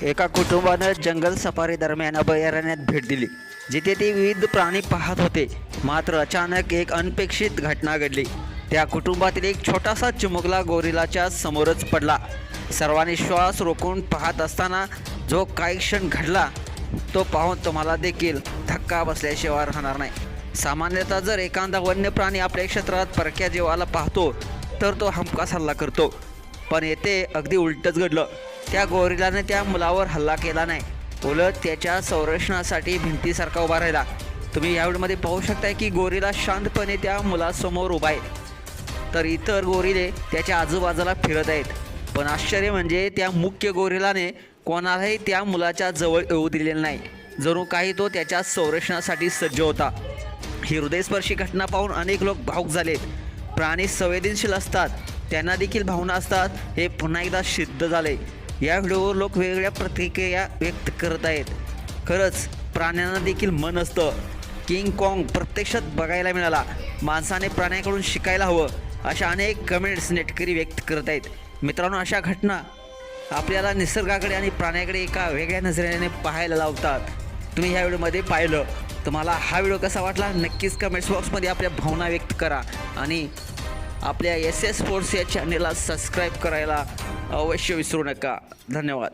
एका कुटुंबानं जंगल सफारी दरम्यान अभयारण्यात भेट दिली जिथे ते विविध प्राणी पाहत होते. मात्र अचानक एक अनपेक्षित घटना घडली. त्या कुटुंबातील एक छोटासा चिमुकला गोरिलाच्या समोरच पडला. सर्वांनी श्वास रोखून पाहत असताना जो काही क्षण घडला तो पाहून तुम्हाला देखील धक्का बसल्याशिवाय राहणार नाही. सामान्यतः जर एखादा वन्य प्राणी आपल्या क्षेत्रात परक्या जीवाला पाहतो तर तो हमखास हल्ला करतो. पण येथे अगदी उलटच घडलं. त्या गोरिलाने त्या मुलावर हल्ला केला नाही. उलट त्याच्या संरक्षणासाठी भिंतीसारखा उभा राहिला. तुम्ही या व्हिडिओमध्ये पाहू शकताय की गोरिला शांतपणे त्या मुलासमोर उभा आहे. तर इतर गोरिले त्याच्या आजूबाजूला फिरत आहेत. पण आश्चर्य म्हणजे त्या मुख्य गोरिलाने कोणालाही त्या मुलाच्या जवळ येऊ दिलेलं नाही. जणू काही तो त्याच्या संरक्षणासाठी सज्ज होता. ही हृदयस्पर्शी घटना पाहून अनेक लोक भावूक झालेत प्राणी संवेदनशील असतात. त्यांना देखील भावना असतात. हे पुन्हा एकदा सिद्ध झाले. या व्हिडिओवर लोक वेगळ्या प्रतिक्रिया व्यक्त करत आहेत. खरंच प्राण्यांना देखील मन असतं. किंग कॉंग प्रत्यक्षात बघायला मिळाला. माणसाने प्राण्याकडून शिकायला हवं अशा अनेक कमेंट्स नेटकरी व्यक्त करत आहेत. मित्रांनो अशा घटना आपल्याला निसर्गाकडे आणि प्राण्याकडे एका वेगळ्या नजरेने पाहायला लावतात. तुम्ही ह्या व्हिडिओमध्ये पाहिलं. तुम्हाला हा व्हिडिओ कसा वाटला? नक्कीच कमेंट्स बॉक्समध्ये आपल्या भावना व्यक्त करा. आणि आपल्या एस एस फोर्स या चॅनेलला सबस्क्राईब करायला अवश्य विसरू नका. धन्यवाद.